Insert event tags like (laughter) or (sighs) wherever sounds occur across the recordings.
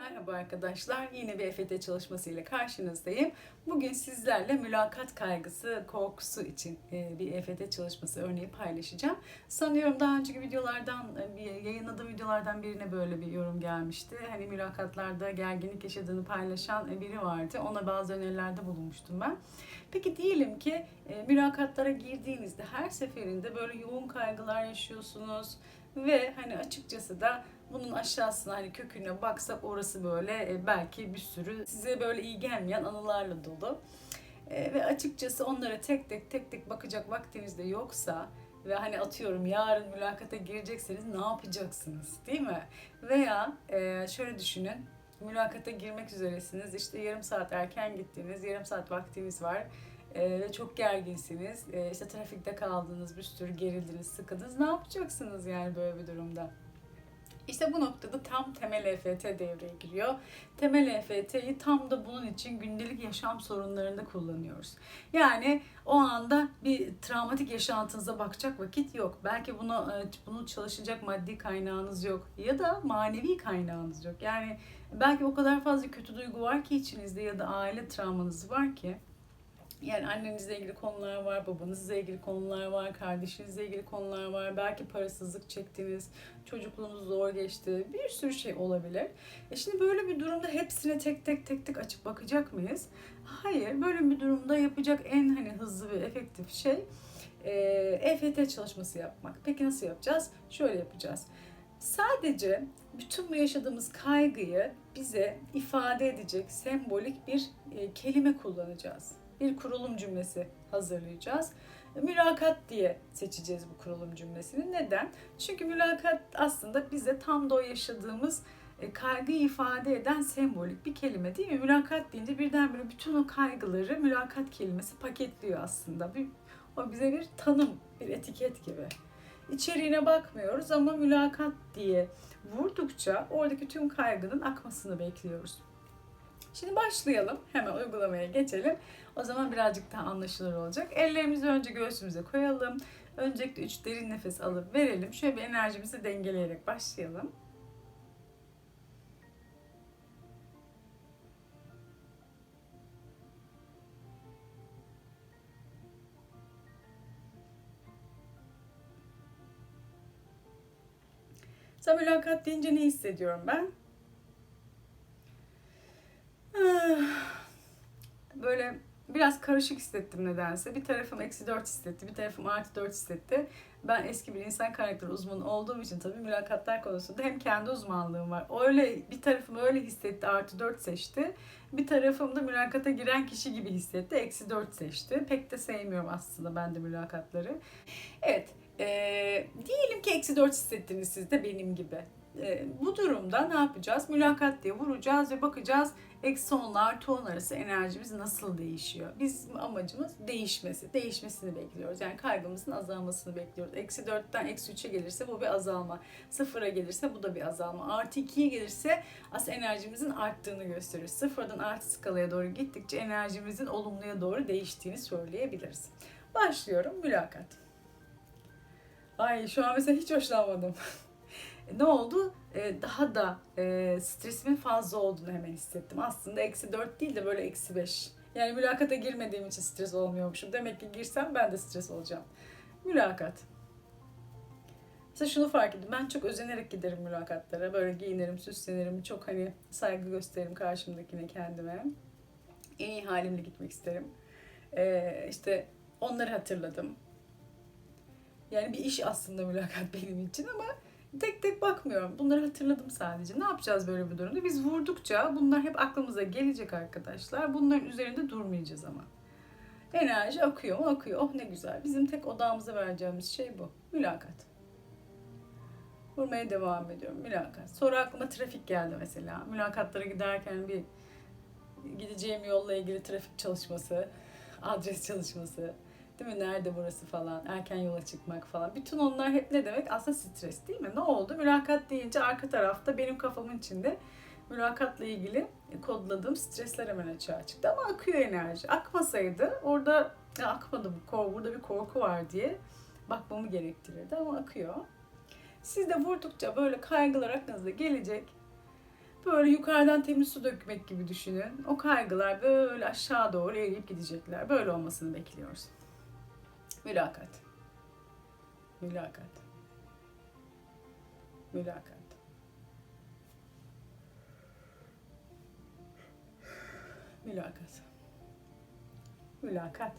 Merhaba arkadaşlar. Yine bir EFT çalışması ile karşınızdayım. Bugün sizlerle mülakat kaygısı, korkusu için e, bir EFT çalışması örneği paylaşacağım. Sanıyorum daha önceki videolardan, e, yayınladığım videolardan birine böyle bir yorum gelmişti. Hani mülakatlarda gerginlik yaşadığını paylaşan e, biri vardı. Ona bazı önerilerde bulunmuştum ben. Peki diyelim ki mülakatlara girdiğinizde her seferinde böyle yoğun kaygılar yaşıyorsunuz ve hani açıkçası da bunun aşağısına hani köküne baksak orası böyle e, belki bir sürü size böyle iyi gelmeyen anılarla dolu. E, ve açıkçası onlara tek tek tek tek bakacak vaktiniz de yoksa ve hani atıyorum yarın mülakata girecekseniz ne yapacaksınız değil mi? Veya e, şöyle düşünün mülakata girmek üzeresiniz işte yarım saat erken gittiniz yarım saat vaktiniz var ve çok gerginsiniz işte trafikte kaldınız bir sürü gerildiniz sıkıldınız ne yapacaksınız yani böyle bir durumda? İşte bu noktada tam temel EFT devreye giriyor. Temel EFT'yi tam da bunun için gündelik yaşam sorunlarında kullanıyoruz. Yani o anda bir travmatik yaşantınıza bakacak vakit yok. Belki bunu e, bunu çalışacak maddi kaynağınız yok ya da manevi kaynağınız yok. Yani belki o kadar fazla kötü duygu var ki içinizde ya da aile travmanız var ki yani annenizle ilgili konular var, babanızla ilgili konular var, kardeşinizle ilgili konular var. Belki parasızlık çektiniz, çocukluğunuz zor geçti. Bir sürü şey olabilir. E şimdi böyle bir durumda hepsine tek tek tek tek açıp bakacak mıyız? Hayır. Böyle bir durumda yapacak en hani hızlı ve efektif şey e, EFT çalışması yapmak. Peki nasıl yapacağız? Şöyle yapacağız. Sadece bütün bu yaşadığımız kaygıyı bize ifade edecek sembolik bir e, kelime kullanacağız bir kurulum cümlesi hazırlayacağız. Mülakat diye seçeceğiz bu kurulum cümlesini. Neden? Çünkü mülakat aslında bize tam da o yaşadığımız e, kaygı ifade eden sembolik bir kelime değil mi? Mülakat deyince birdenbire bütün o kaygıları mülakat kelimesi paketliyor aslında. Bir, o bize bir tanım, bir etiket gibi. İçeriğine bakmıyoruz ama mülakat diye vurdukça oradaki tüm kaygının akmasını bekliyoruz. Şimdi başlayalım. Hemen uygulamaya geçelim. O zaman birazcık daha anlaşılır olacak. Ellerimizi önce göğsümüze koyalım. Öncelikle 3 derin nefes alıp verelim. Şöyle bir enerjimizi dengeleyerek başlayalım. Mesela mülakat deyince ne hissediyorum ben? Böyle biraz karışık hissettim nedense. Bir tarafım eksi 4 hissetti, bir tarafım artı 4 hissetti. Ben eski bir insan karakteri uzmanı olduğum için tabii mülakatlar konusunda hem kendi uzmanlığım var. Öyle bir tarafım öyle hissetti, artı 4 seçti. Bir tarafım da mülakata giren kişi gibi hissetti, eksi 4 seçti. Pek de sevmiyorum aslında ben de mülakatları. Evet, ee, diyelim ki eksi 4 hissettiniz siz de benim gibi. E, bu durumda ne yapacağız? Mülakat diye vuracağız ve bakacağız eksi onlar ton arası enerjimiz nasıl değişiyor? Biz amacımız değişmesi. Değişmesini bekliyoruz. Yani kaygımızın azalmasını bekliyoruz. Eksi 4'ten eksi 3'e gelirse bu bir azalma. Sıfıra gelirse bu da bir azalma. Artı 2'ye gelirse aslında enerjimizin arttığını gösterir. Sıfırdan artı skalaya doğru gittikçe enerjimizin olumluya doğru değiştiğini söyleyebiliriz. Başlıyorum mülakat. Ay şu an mesela hiç hoşlanmadım. (laughs) ne oldu? Ee, daha da e, stresimin fazla olduğunu hemen hissettim. Aslında eksi 4 değil de böyle eksi 5. Yani mülakata girmediğim için stres olmuyormuşum. Demek ki girsem ben de stres olacağım. Mülakat. Mesela şunu fark ettim. Ben çok özenerek giderim mülakatlara. Böyle giyinirim, süslenirim. Çok hani saygı gösteririm karşımdakine kendime. En iyi halimle gitmek isterim. Ee, işte onları hatırladım. Yani bir iş aslında mülakat (laughs) benim için ama tek tek bakmıyorum. Bunları hatırladım sadece. Ne yapacağız böyle bir durumda? Biz vurdukça bunlar hep aklımıza gelecek arkadaşlar. Bunların üzerinde durmayacağız ama. Enerji akıyor? Akıyor. Oh ne güzel. Bizim tek odağımıza vereceğimiz şey bu. Mülakat. Vurmaya devam ediyorum. Mülakat. Sonra aklıma trafik geldi mesela. Mülakatlara giderken bir gideceğim yolla ilgili trafik çalışması, adres çalışması, Değil mi? Nerede burası falan. Erken yola çıkmak falan. Bütün onlar hep ne demek? Aslında stres değil mi? Ne oldu? Mülakat deyince arka tarafta benim kafamın içinde mülakatla ilgili kodladığım stresler hemen açığa çıktı. Ama akıyor enerji. Akmasaydı orada ya akmadı bu korku, burada bir korku var diye bakmamı gerektirirdi ama akıyor. Siz de vurdukça böyle kaygılar aklınıza gelecek. Böyle yukarıdan temiz su dökmek gibi düşünün. O kaygılar böyle aşağı doğru eriyip gidecekler. Böyle olmasını bekliyoruz. Mülakat. Mülakat. Mülakat. Mülakat. Mülakat.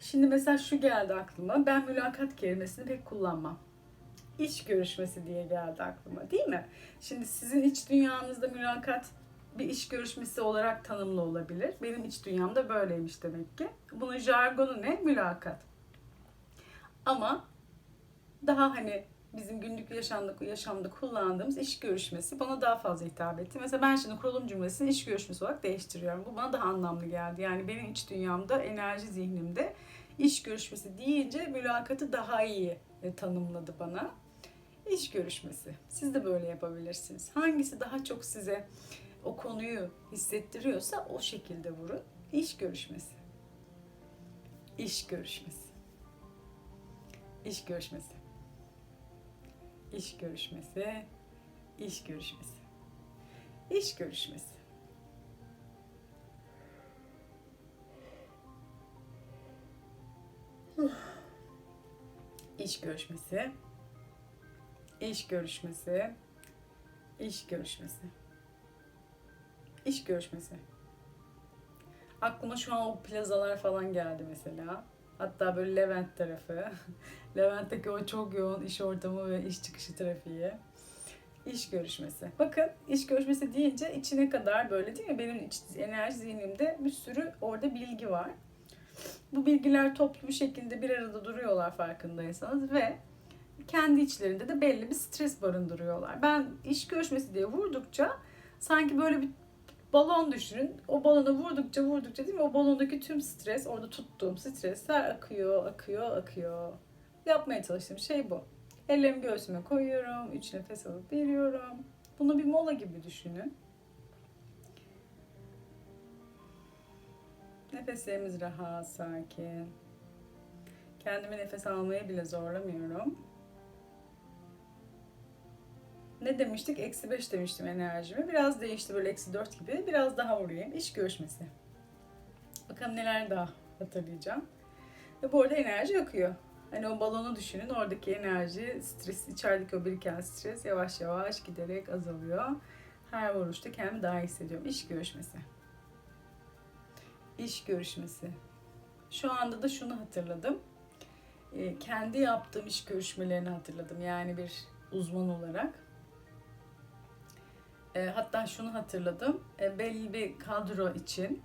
Şimdi mesela şu geldi aklıma. Ben mülakat kelimesini pek kullanmam. İş görüşmesi diye geldi aklıma değil mi? Şimdi sizin iç dünyanızda mülakat bir iş görüşmesi olarak tanımlı olabilir. Benim iç dünyamda böyleymiş demek ki. Bunun jargonu ne? Mülakat. Ama daha hani bizim günlük yaşamda, yaşamda kullandığımız iş görüşmesi bana daha fazla hitap etti. Mesela ben şimdi kurulum cümlesini iş görüşmesi olarak değiştiriyorum. Bu bana daha anlamlı geldi. Yani benim iç dünyamda, enerji zihnimde iş görüşmesi deyince mülakatı daha iyi e, tanımladı bana. İş görüşmesi. Siz de böyle yapabilirsiniz. Hangisi daha çok size o konuyu hissettiriyorsa o şekilde vurun. İş görüşmesi. İş görüşmesi. İş görüşmesi. İş görüşmesi. İş görüşmesi. İş görüşmesi. İş görüşmesi. İş görüşmesi. İş görüşmesi. İş görüşmesi. Aklıma şu an o plazalar falan geldi mesela. Hatta böyle Levent tarafı. (laughs) Levent'teki o çok yoğun iş ortamı ve iş çıkışı trafiği. İş görüşmesi. Bakın iş görüşmesi deyince içine kadar böyle değil mi? Benim iç, enerji zihnimde bir sürü orada bilgi var. Bu bilgiler toplu bir şekilde bir arada duruyorlar farkındaysanız ve kendi içlerinde de belli bir stres barındırıyorlar. Ben iş görüşmesi diye vurdukça sanki böyle bir balon düşünün. O balona vurdukça vurdukça değil mi? O balondaki tüm stres, orada tuttuğum stresler akıyor, akıyor, akıyor. Yapmaya çalıştığım şey bu. Ellerimi göğsüme koyuyorum, üç nefes alıp veriyorum. Bunu bir mola gibi düşünün. Nefeslerimiz rahat, sakin. Kendimi nefes almaya bile zorlamıyorum. Ne demiştik? Eksi 5 demiştim enerjimi. Biraz değişti böyle eksi 4 gibi. Biraz daha vurayım. İş görüşmesi. Bakalım neler daha hatırlayacağım. Ve bu arada enerji akıyor. Hani o balonu düşünün. Oradaki enerji, stres, içerideki o biriken stres yavaş yavaş giderek azalıyor. Her vuruşta kendimi daha iyi hissediyorum. İş görüşmesi. İş görüşmesi. Şu anda da şunu hatırladım. Ee, kendi yaptığım iş görüşmelerini hatırladım. Yani bir uzman olarak. E, hatta şunu hatırladım. E, belli bir kadro için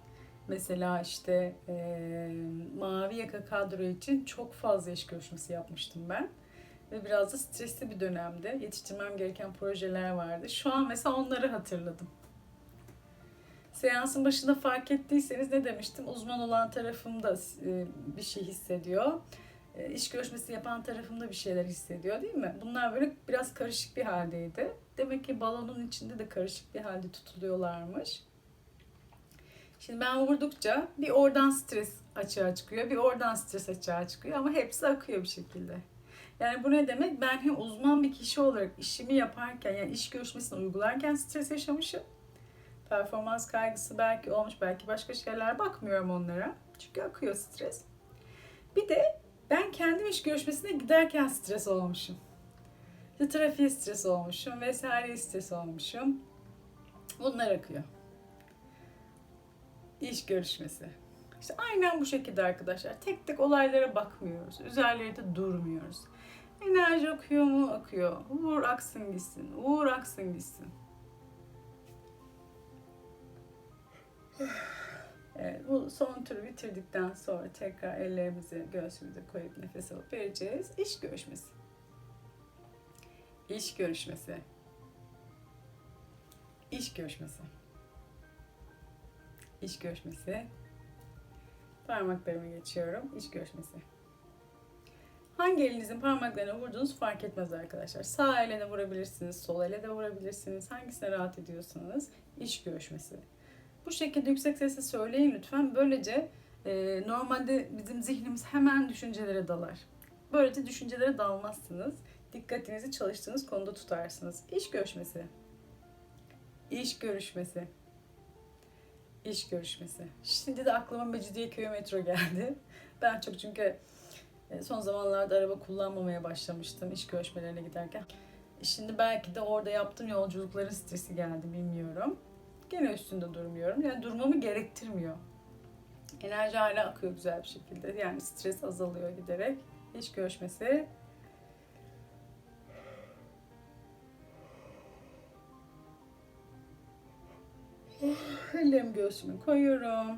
mesela işte e, mavi yaka kadro için çok fazla iş görüşmesi yapmıştım ben. Ve biraz da stresli bir dönemde yetiştirmem gereken projeler vardı. Şu an mesela onları hatırladım. Seansın başında fark ettiyseniz ne demiştim? Uzman olan tarafım da e, bir şey hissediyor. E, iş görüşmesi yapan tarafım da bir şeyler hissediyor değil mi? Bunlar böyle biraz karışık bir haldeydi. Demek ki balonun içinde de karışık bir halde tutuluyorlarmış. Şimdi ben vurdukça bir oradan stres açığa çıkıyor, bir oradan stres açığa çıkıyor ama hepsi akıyor bir şekilde. Yani bu ne demek? Ben hem uzman bir kişi olarak işimi yaparken, yani iş görüşmesini uygularken stres yaşamışım. Performans kaygısı belki olmuş, belki başka şeyler bakmıyorum onlara. Çünkü akıyor stres. Bir de ben kendim iş görüşmesine giderken stres olmuşum. İşte trafiğe stres olmuşum vesaire stres olmuşum. Bunlar akıyor. İş görüşmesi. İşte aynen bu şekilde arkadaşlar. Tek tek olaylara bakmıyoruz. Üzerlerinde durmuyoruz. Enerji akıyor mu? Akıyor. Vur aksın gitsin. Vur aksın gitsin. Son turu bitirdikten sonra tekrar ellerimizi göğsümüze koyup nefes alıp vereceğiz. İş görüşmesi. İş görüşmesi. İş görüşmesi. İş görüşmesi. Parmaklarımı geçiyorum. İş görüşmesi. Hangi elinizin parmaklarına vurduğunuz fark etmez arkadaşlar. Sağ eline vurabilirsiniz, sol ele de vurabilirsiniz. Hangisine rahat ediyorsanız iş görüşmesi. Bu şekilde yüksek sesle söyleyin lütfen. Böylece e, normalde bizim zihnimiz hemen düşüncelere dalar. Böylece düşüncelere dalmazsınız. Dikkatinizi çalıştığınız konuda tutarsınız. İş görüşmesi. İş görüşmesi. İş görüşmesi. Şimdi de aklıma Mecidiyeköy metro geldi. (laughs) Ben çok çünkü e, son zamanlarda araba kullanmamaya başlamıştım iş görüşmelerine giderken. Şimdi belki de orada yaptığım yolculukların stresi geldi bilmiyorum. Gene üstünde durmuyorum. Yani durmamı gerektirmiyor. Enerji hala akıyor güzel bir şekilde. Yani stres azalıyor giderek. İş görüşmesi. (sighs) Ellerimi göğsüme koyuyorum.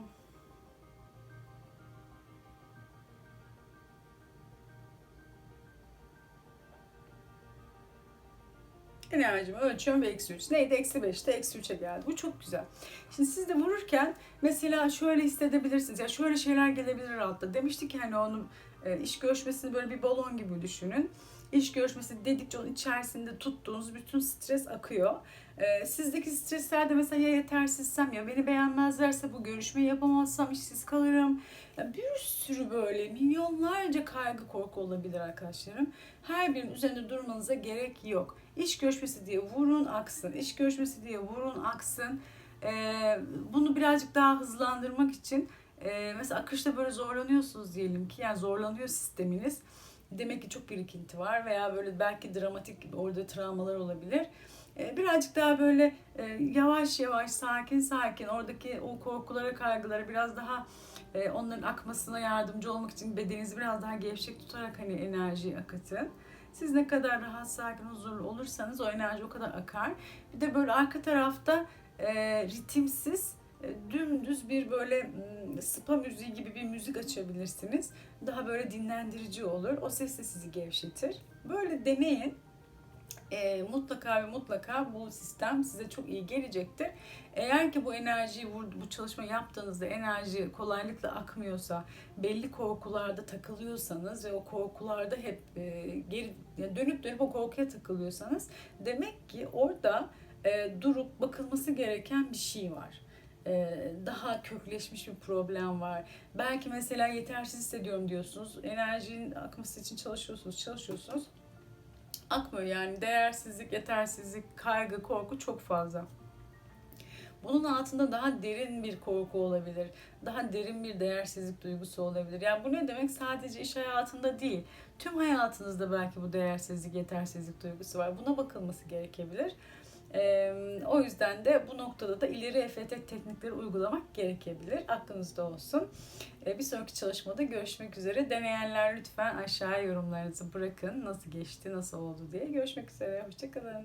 Enerjimi ölçüyorum ve eksi 3. Neydi? Eksi 5'te eksi 3'e geldi. Bu çok güzel. Şimdi siz de vururken mesela şöyle hissedebilirsiniz. Ya şöyle şeyler gelebilir altta. Demiştik hani onun e, iş görüşmesini böyle bir balon gibi düşünün. İş görüşmesi dedikçe onun içerisinde tuttuğunuz bütün stres akıyor. E, sizdeki stresler de mesela ya yetersizsem ya beni beğenmezlerse bu görüşmeyi yapamazsam işsiz kalırım. Ya bir sürü böyle milyonlarca kaygı korku olabilir arkadaşlarım. Her birinin üzerinde durmanıza gerek yok. İş görüşmesi diye vurun aksın. İş görüşmesi diye vurun aksın. Ee, bunu birazcık daha hızlandırmak için e, mesela akışta böyle zorlanıyorsunuz diyelim ki yani zorlanıyor sisteminiz. Demek ki çok birikinti var veya böyle belki dramatik orada travmalar olabilir. Ee, birazcık daha böyle e, yavaş yavaş sakin sakin oradaki o korkulara kaygılara biraz daha e, onların akmasına yardımcı olmak için bedeninizi biraz daha gevşek tutarak hani enerjiyi akıtın. Siz ne kadar rahat, sakin, huzurlu olursanız o enerji o kadar akar. Bir de böyle arka tarafta e, ritimsiz, e, dümdüz bir böyle spa müziği gibi bir müzik açabilirsiniz. Daha böyle dinlendirici olur. O ses de sizi gevşetir. Böyle deneyin. E, mutlaka ve mutlaka bu sistem size çok iyi gelecektir. Eğer ki bu enerjiyi bu çalışma yaptığınızda enerji kolaylıkla akmıyorsa, belli korkularda takılıyorsanız ve o korkularda hep e, geri yani dönüp dönüp o korkuya takılıyorsanız demek ki orada e, durup bakılması gereken bir şey var e, daha kökleşmiş bir problem var. Belki mesela yetersiz hissediyorum diyorsunuz. Enerjinin akması için çalışıyorsunuz, çalışıyorsunuz. Akmıyor yani değersizlik, yetersizlik, kaygı, korku çok fazla. Bunun altında daha derin bir korku olabilir. Daha derin bir değersizlik duygusu olabilir. Yani bu ne demek? Sadece iş hayatında değil. Tüm hayatınızda belki bu değersizlik, yetersizlik duygusu var. Buna bakılması gerekebilir. O yüzden de bu noktada da ileri EFT teknikleri uygulamak gerekebilir. Aklınızda olsun. Bir sonraki çalışmada görüşmek üzere. Deneyenler lütfen aşağıya yorumlarınızı bırakın. Nasıl geçti, nasıl oldu diye. Görüşmek üzere. Hoşçakalın.